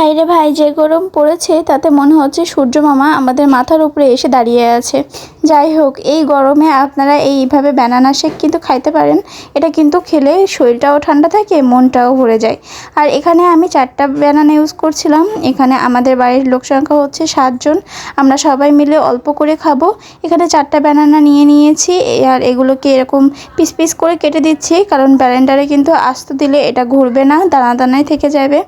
ভাইরে ভাই যে গরম পড়েছে তাতে মনে হচ্ছে সূর্য মামা আমাদের মাথার উপরে এসে দাঁড়িয়ে আছে। যাই হোক, এই গরমে আপনারা এইভাবে ব্যানানা শেক কিন্তু খাইতে পারেন। এটা কিন্তু খেলে শরীরটাও ঠান্ডা থাকে, মনটাও ভরে যায়। আর এখানে আমি চারটা ব্যানানা ইউজ করছিলাম। এখানে আমাদের বাড়ির লোক সংখ্যা হচ্ছে সাতজন আমরা সবাই মিলে অল্প করে খাব। এখানে চারটা ব্যানানা নিয়ে নিয়েছি। আর এগুলোকে এরকম পিস পিস করে কেটে দিচ্ছি। কারণ ব্যালেন্ডারে কিন্তু আস্ত দিলে এটা ঘুরবে না, দানা দানায় থেকে যাবে।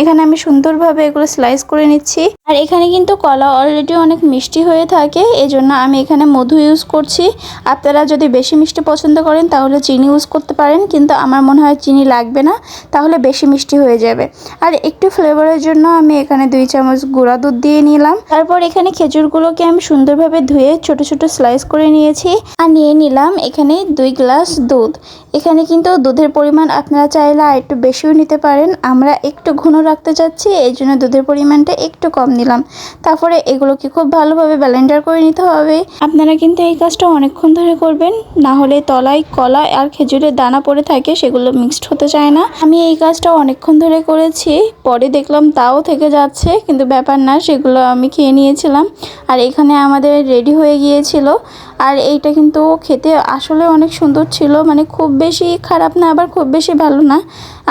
এখানে আমি সুন্দরভাবে এগুলো স্লাইস করে নিচ্ছি। আর এখানে কিন্তু কলা অলরেডি অনেক মিষ্টি হয়ে থাকে। এই জন্য আমি এখানে মধু ইউজ করছি। আপনারা যদি বেশি মিষ্টি পছন্দ করেন, তাহলে চিনি ইউজ করতে পারেন, কিন্তু আমার মনে হয় চিনি লাগবে না, তাহলে বেশি মিষ্টি হয়ে যাবে। আর একটু ফ্লেভারের জন্য আমি এখানে দুই চামচ গুঁড়া দুধ দিয়ে নিলাম। তারপর এখানে খেজুরগুলোকে আমি সুন্দরভাবে ধুয়ে ছোট ছোট স্লাইস করে নিয়েছি। আর নিয়ে নিলাম এখানে দুই গ্লাস দুধ। এখানে কিন্তু দুধের পরিমাণ আপনারা চাইলে আর একটু বেশিও নিতে পারেন। আমরা একটু ঘন রাখতে চাচ্ছি, এই জন্য দুধের পরিমাণটা একটু কম নিলাম। তারপরে এগুলোকে খুব ভালোভাবে ব্যালেন্ডার করে নিতে হবে। আপনারা কিন্তু এই কাজটা অনেকক্ষণ ধরে করবেন, না হলে তলায় কলা আর খেজুরের দানা পড়ে থাকে, সেগুলো মিক্সড হতে চায় না। আমি এই কাজটা অনেকক্ষণ ধরে করেছি, পরে দেখলাম তাও থেকে যাচ্ছে, কিন্তু ব্যাপার না, সেগুলো আমি খেয়ে নিয়েছিলাম। আর এখানে আমাদের রেডি হয়ে গিয়েছিল। আর এইটা কিন্তু খেতে আসলে অনেক সুন্দর ছিল মানে খুব বেশি খারাপ না, আবার খুব বেশি ভালো না।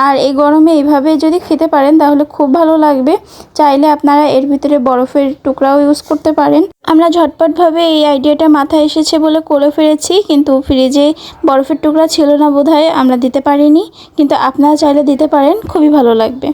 আর এই গরমে এইভাবে যদি খেতে পারেন, তাহলে খুব ভালো লাগবে। চাইলে আপনারা এর ভিতরে বরফের টুকরাও ইউজ করতে পারেন। আমরা ঝটপটভাবে এই আইডিয়াটা মাথায় এসেছে বলে করে ফেলেছি, কিন্তু ফ্রিজে বরফের টুকরা ছিল না বোধহয়, আমরা দিতে পারিনি। কিন্তু আপনারা চাইলে দিতে পারেন, খুবই ভালো লাগবে।